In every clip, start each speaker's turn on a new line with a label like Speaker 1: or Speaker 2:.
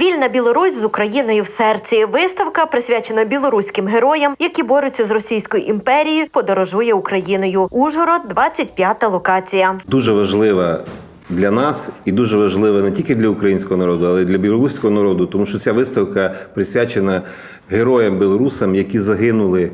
Speaker 1: Вільна Білорусь з Україною в серці. Виставка присвячена білоруським героям, які борються з Російською імперією, подорожує Україною. Ужгород, 25-та локація.
Speaker 2: дуже важлива для нас і дуже важлива не тільки для українського народу, але й для білоруського народу, тому що ця виставка присвячена героям білорусам, які загинули.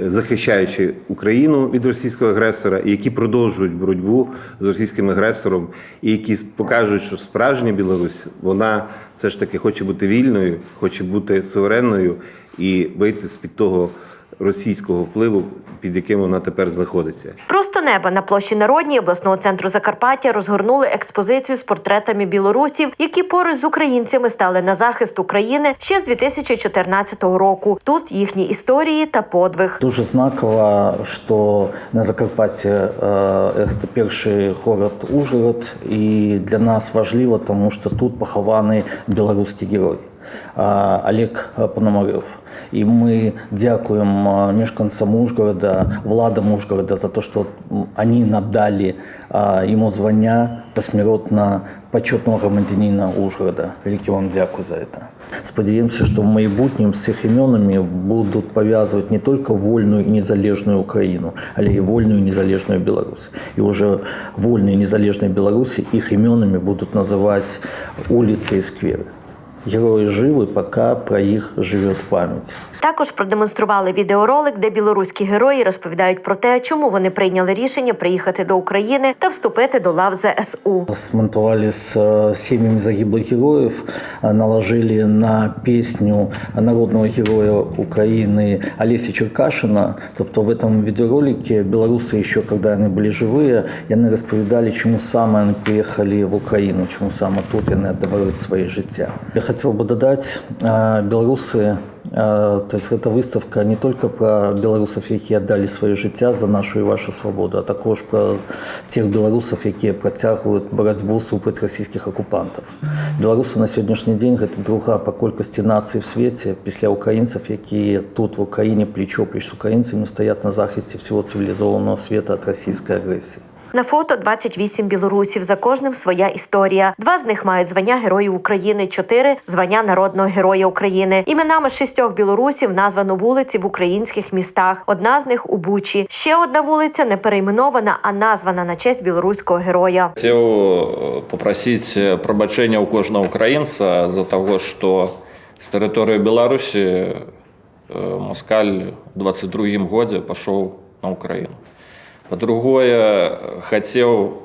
Speaker 2: е, Захищаючи Україну від російського агресора, і які продовжують боротьбу з російським агресором, і які покажуть, що справжня Білорусь вона все ж таки хоче бути вільною, хоче бути суверенною і вийти з під того російського впливу, під яким вона тепер знаходиться.
Speaker 1: Просто неба на площі Народній обласного центру Закарпаття розгорнули експозицію з портретами білорусів, які поруч з українцями стали на захист України ще з 2014 року. Тут їхні історії та подвиг.
Speaker 3: Дуже знаково, що на Закарпатті е, це перший город Ужгород, і для нас важливо, тому що тут похований білоруський герой. Олег Пономарев. І ми дякуємо мешканцям Ужгорода, владам Ужгорода за те, що вони надали е, йому звання посмертно почетного громадянина Ужгорода. Велике вам дякую за це. Сподіваємося, що в майбутнім з цих іменами будуть пов'язувати не тільки вольну і незалежну Україну, але й вольну і незалежну Білорусь. І вже вольну і незалежну Білорусі їх іменами будуть називати вулиці і сквери. Герої живы, пока про їх живет пам'ять.
Speaker 1: Також продемонстрували відеоролик, де білоруські герої розповідають про те, чому вони прийняли рішення приїхати до України та вступити до лав ЗСУ.
Speaker 3: Смонтовали с э, семьями загиблых героев, э, наложили на песню народного героя Украины Олеся Черкашина. Тобто в этом відеоролике білоруси ще, коли вони були живі, вони розповідали, чому саме вони приїхали в Україну, чому саме тут вони віддають своє життя. Я хотів би додати, э, білоруси Э, То есть эта выставка не только про белорусов, які віддали своє життя за нашу і вашу свободу, а також про тих білорусів, які протягують боротьбу супроти російських окупантів. Білоруси на сьогоднішній день це друга по кількості націй в світі після українців, які тут в Україні плечо-пліч з українцями стоять на захисті всього цивілізованого світу від російської агресії.
Speaker 1: На фото 28 білорусів. За кожним своя історія. Два з них мають звання Героїв України, чотири звання народного героя України. Іменами шістьох білорусів названо вулиці в українських містах. Одна з них у Бучі. Ще одна вулиця не перейменована, а названа на честь білоруського героя.
Speaker 4: Хотів е, попросити пробачення у кожного українця за того, що з території Білорусі е, Москаль в 22 году пішов на Україну. По-другое, хотел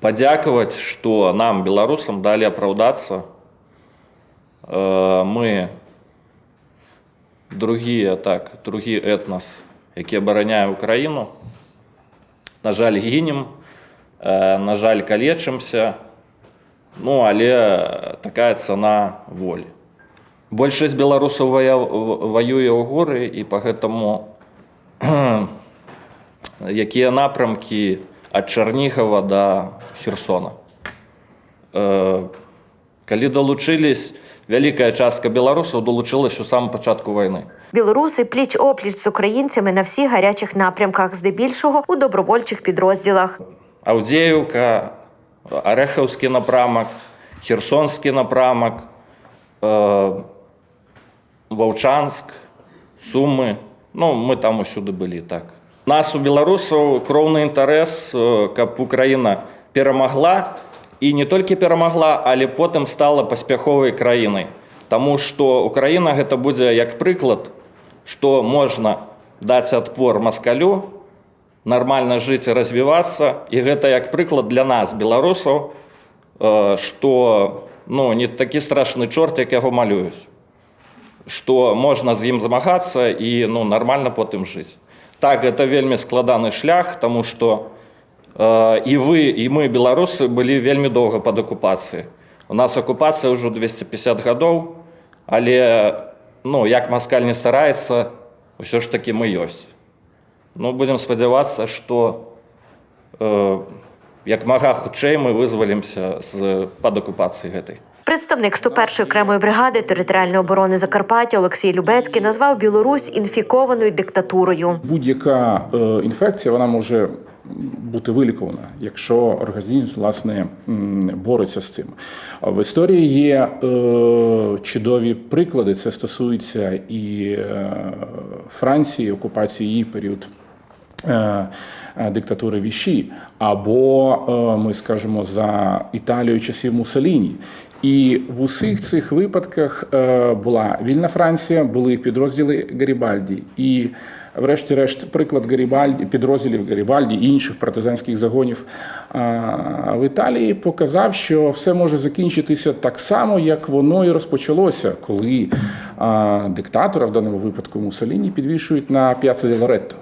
Speaker 4: подяковать, что нам, белорусам, дали оправдаться. Э, Мы, другие, так, другий этнос, які обороняє Україну, на жаль, гинем, е, на жаль, калечимся, ну, але така ціна волі. Большасць беларусаў вая- в- ваюе ў горы і поэтому якія напрамкі ад Чарнігава да Херсона. Э, Калі далучылись, вялікая частка беларусаў далучылась у самым пачатку вайны.
Speaker 1: Білоруси пліч опліч з українцями на всіх гарячих напрямках, здебільшого у добровольчих підрозділах.
Speaker 4: Аўдзеюўка, арэхаўскі напрамак, херсонскі напрамак, э, Ваўчанск, Сумы. Ну, мы там усюды былі так. Нас у беларусаў кроўны інтарэс, э, каб Украіна перамагла і не толькі перамагла, але потым стала паспяховай краінай. Таму што Украіна гэта будзе як прыклад, што можна даць адпор маскалю, нармальна жыць і развівацца і гэта як прыклад для нас беларусаў э, што ну не такі страшны чорт як яго малююць што можна з ім змагацца і ну нармальна потым жыць так гэта вельмі складаны шлях тому што э, і вы і мы беларусы былі вельмі доўга пад акупацыяй у нас акупацыя ўжо 250 гадоў але ну як маскаль не стараецца ўсё ж такі мы ёсць Ну, будем спадзявацца, што э, як мага хутчэй мы вызвалімся з пад акупацыі гэтай.
Speaker 1: Представник 101-ї окремої бригади територіальної оборони Закарпаття Олексій Любецький назвав Білорусь інфікованою диктатурою.
Speaker 5: Будь-яка е, інфекція вона може бути вилікувана, якщо організм власне бореться з цим. В історії є е, чудові приклади. Це стосується і е, Франції, окупації її період диктатури Віші, або ми скажемо за Італію часів Муссоліні. І в усіх цих випадках е, була вільна Франція, були підрозділи Гарібальді. І, врешті-решт, приклад Гарібальді, підрозділів Гарібальді і інших партизанських загонів е, в Італії показав, що все може закінчитися так само, як воно і розпочалося, коли е, диктатора, в даному випадку Муссоліні, підвішують на П'яце Лоретто.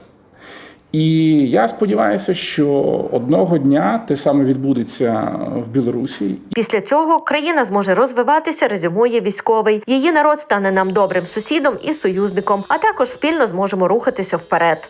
Speaker 5: І я сподіваюся, що одного дня те саме відбудеться в Білорусі,
Speaker 1: Після цього країна зможе розвиватися, резюмує військовий. Її народ стане нам добрим сусідом і союзником, а також спільно зможемо рухатися вперед.